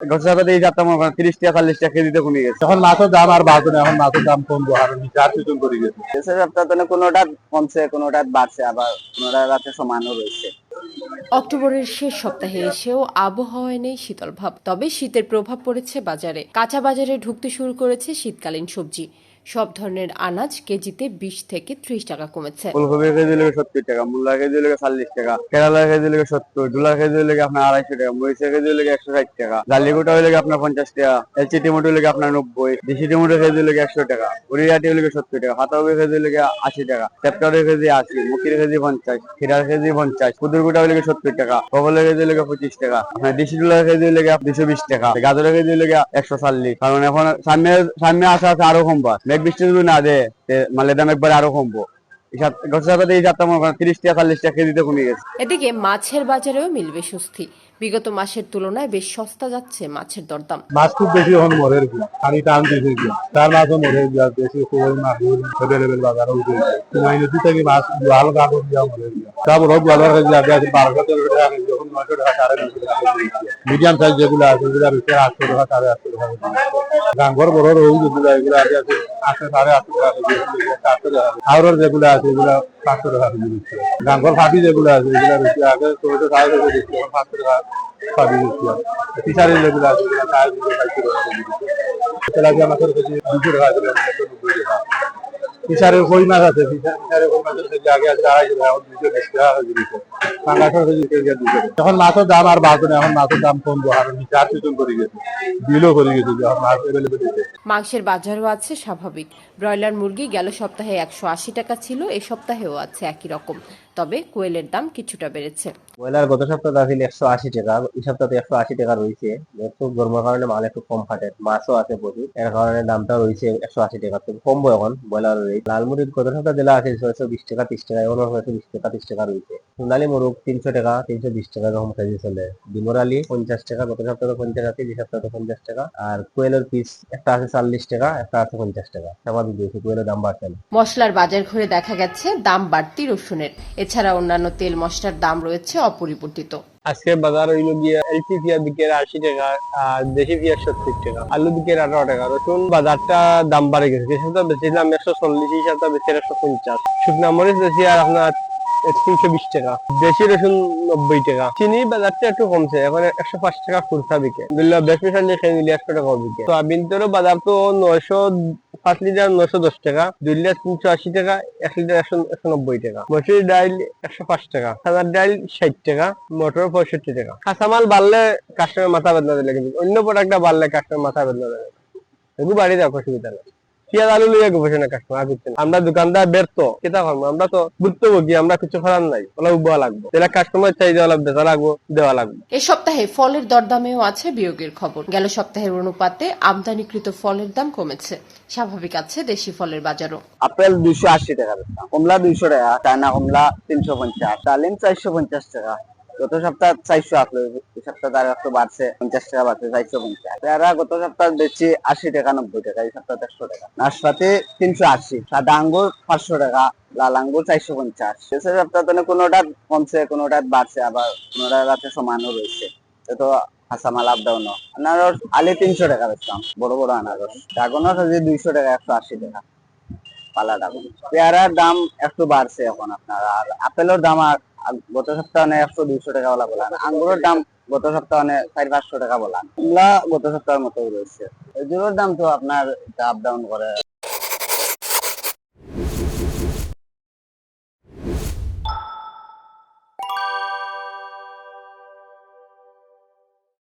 গত সপ্তাহে এই যাত্রা মনে করেন তিরিশ টাকা চল্লিশ টাকা কেজিতে কমে গেছে। এখন মাছের দাম আর বাড়ছে না এখন মাছের দাম কমবো আর চার সিজন করে গেছে। দেশের সপ্তাহে কোনোটা কমছে কোনোটা বাড়ছে আবার কোনোটা রাতে সমানও রয়েছে। অক্টোবরের শেষ সপ্তাহে এসেও আবহাওয়ায় নেই শীতল ভাব তবে শীতের প্রভাব পড়েছে বাজারে। কাঁচা বাজারে ঢুকতে শুরু করেছে শীতকালীন সবজি। সব ধরনের আনাজ কেজিতে বিশ থেকে ত্রিশ টাকা কমেছে ফুলকপির কেজি লেগে সত্তর টাকা মূলার কেজি লেগে চল্লিশ টাকা কেরালার কেজি লেগে সত্তর ডুলার কেজি লেগে আপনার আড়াইশো টাকা মরিচের কেজি লেগে একশো ষাট টাকা জালিগোটা লেগে আপনার পঞ্চাশ টাকা এলচি টিমোটো লেগে আপনার নব্বই দেশি টিমোটো কেজি লেগে একশো টাকা উড়িয়াটি লেগে সত্তর টাকা হাতাকপি কেজি লেগে আশি টাকা ট্যাপটারের কেজি আশি মুখির কেজি পঞ্চাশ খিরার কেজি পঞ্চাশ কুদুরগুটা লেগে সত্তর টাকা কবলের কেজি লেগে পঁচিশ টাকা আপনার দেশি ডুলার কেজি লেগে দুশো বিশ টাকা গাজরের কেজি লেগে একশো চল্লিশ কারণ এখন সামনে সামনে আসা আছে আরও কমবা মেঘ বৃষ্টি যদি না দেয় মানে দাম একবার আরও কমবো। এদিকে মাছের বাজারেও মিলবে স্বস্তি। বিগত মাসের তুলনায় বেশ সস্তা যাচ্ছে মাছের দরদাম। মাছ খুব বেশি এখন মরের পানি টান দিয়েছে তার মাছও মরে বেশি কই মাছ অ্যাভেলেবেল বাজারে উঠে গেছে তোমার নদী থেকে মাছ লাল কাপড় দিয়া মরে তারপর হোক বাজার কাছে যাবে আছে বারোশো তেরোশো টাকা যখন নয়শো টাকা সাড়ে নয়শো টাকা মিডিয়াম সাইজ যেগুলো আছে সেগুলো বেশি আটশো টাকা সাড়ে আটশো টাকা গাঙ্গর বড় রোগ যেগুলো এগুলো আছে আছে আটশো সাড়ে আটশো টাকা টাকা যেগুলো আছে, এগুলো পাঁচশো টাকা কেজি দিচ্ছে। গাঙ্গর ফাঁপি যেগুলো আছে, এগুলো বেশি আগে চৌদ্দ সাড়ে চৌদ্দ দিচ্ছে এখন পাঁচশো টাকা ফাঁপি দিচ্ছে ফিশারি যেগুলো আছে, এগুলো সাড়ে চারশো টাকা কেজি দিচ্ছে তেলাপিয়া মাছের কেজি দুশো টাকা ছিল নব্বই টাকা ফিশারের কই মাছ আছে ফিশারের কই মাছের কেজি আগে আছে আড়াইশো টাকা এখন দুশো বিশ টাকা কেজি দিচ্ছে পাঙ্গাসের কেজি দুশো এখন মাছের দাম আর বাড়ছে না এখন মাছের দাম কমবো আর চার সিজন করে গেছে। বিলও করে গেছে যে এখন মাছ এভেলেবেল দিচ্ছে মাংসের বাজারও আছে স্বাভাবিক। ব্রয়লার মুরগি গেল সপ্তাহে একশো আশি টাকা ছিল এ সপ্তাহেও আছে একই রকম। তবে কোয়েলের দাম কিছুটা বেড়েছে। ব্রয়লার গত সপ্তাহে আছিল একশো আশি টাকা এই সপ্তাহে একশো আশি টাকা রয়েছে। একটু গরমের কারণে মাল একটু কম ফাটে মাছও আছে প্রচুর। এর কারণে দামটা রয়েছে একশো আশি টাকা তো কমবো এখন ব্রয়লার রেট লালমুড়ির কত টাকা? জেলা আছে ছয়শো বিশ টাকা, তিরিশ টাকা, এখন ছয়শো বিশ টাকা, তিরিশ টাকা রয়েছে। সোনালী মুরগ তিনশো টাকা তিনশো বিশ টাকা এরকম কেজি চলে। ডিমর আলি পঞ্চাশ টাকা গত সপ্তাহে পঞ্চাশ আছে এই সপ্তাহে পঞ্চাশ টাকা। আর কোয়েলের পিস একটা আছে চল্লিশ টাকা একটা আছে পঞ্চাশ টাকা। স্বাভাবিক দিয়েছে কোয়েলের দাম বাড়ছে মশলার বাজার ঘুরে দেখা গেছে দাম বাড়তি রসুনের এছাড়া অন্যান্য তেল মশলার দাম রয়েছে অপরিবর্তিত আজকে বাজার হইল গিয়ে এলপি পিয়া বিকের আশি টাকা আর দেশি পিয়া সত্তর টাকা আলু বিকের আঠারো টাকা। রসুন বাজারটা দাম বাড়ে গেছে। এই সপ্তাহ একশো চল্লিশ এই সপ্তাহ একশো পঞ্চাশ। শুকনা মরিচ বেশি আর আপনার তিনশো বিশ টাকা। দেশি রসুন নব্বই টাকা। চিনি বাজারটা একটু কমছে, এখন একশো পাঁচ টাকা খুরসা বিকে। দুল্লা বেশ মিশালি খেয়ে নিলে একশো টাকা বিকে। তো আবিন্তরও বাজার তো নয়শো পাঁচ লিটার নয়শো দশ টাকা দুই লিটার তিনশো আশি টাকা, এক লিটার একশো একশো নব্বই টাকা। মসুরি ডাল একশো পাঁচ টাকা সাদার ডাল ষাট টাকা মটর পঁয়ষট্টি টাকা। কাঁচামাল বাড়লে কাস্টমার মাথা বেদনা দিলে কিন্তু অন্য প্রোডাক্টটা বাড়লে কাস্টমার মাথা বেদনা দেবে এগুলো বাড়ি দেওয়া অসুবিধা নেই। পেঁয়াজ আলু লিয়ে আর কিছু আমরা দোকানদার ব্যর্থ কেতা করব আমরা তো ভুক্তভোগী আমরা কিছু করার নাই ওলা উঠবা লাগবো। কাস্টমার চাই দেওয়া লাগবে বেচা লাগবো দেওয়া লাগবে। এ সপ্তাহে ফলের দরদামেও আছে বিয়োগের খবর। গেল সপ্তাহের অনুপাতে আমদানিকৃত ফলের দাম কমেছে। স্বাভাবিক আছে দেশি ফলের বাজারও। আপেল দুইশো আশি টাকা কমলা দুইশো টাকা চায়না কমলা তিনশো পঞ্চাশ ডালিম চারশো পঞ্চাশ টাকা। গত সপ্তাহ চারশো আসলো, এই সপ্তাহ তার একটু বাড়ছে, পঞ্চাশ টাকা বাড়ছে, চারশো পঞ্চাশ। পেয়ারা গত সপ্তাহ বেশি আশি টাকা, নব্বই টাকা, এই সপ্তাহ একশো টাকা। নাশপাতি তিনশো আশি, সাদা আঙ্গুর পাঁচশো টাকা, লাল আঙ্গুর চারশো পঞ্চাশ। সপ্তাহ কোনোটা কমছে কোনোটা বাড়ছে, আবার কোনোটা রাতে সমানও রয়েছে। তো হাসামাল আপ ডাউন আনারস আলি তিনশো টাকা বেচলাম বড় বড় আনারস। ড্রাগনের কেজি দুইশো টাকা, একশো আশি টাকা, পালা ড্রাগন। পেয়ারার দাম একটু বাড়ছে এখন আপনার, আর আপেলের দাম আর গত সপ্তাহে একশো দুইশো টাকা বলা বলা আঙ্গুরের দাম গত সপ্তাহে সাড়ে পাঁচশো টাকা বলা। গত সপ্তাহের মতো রয়েছে। এগুলোর দাম তো আপনার আপ ডাউন করে।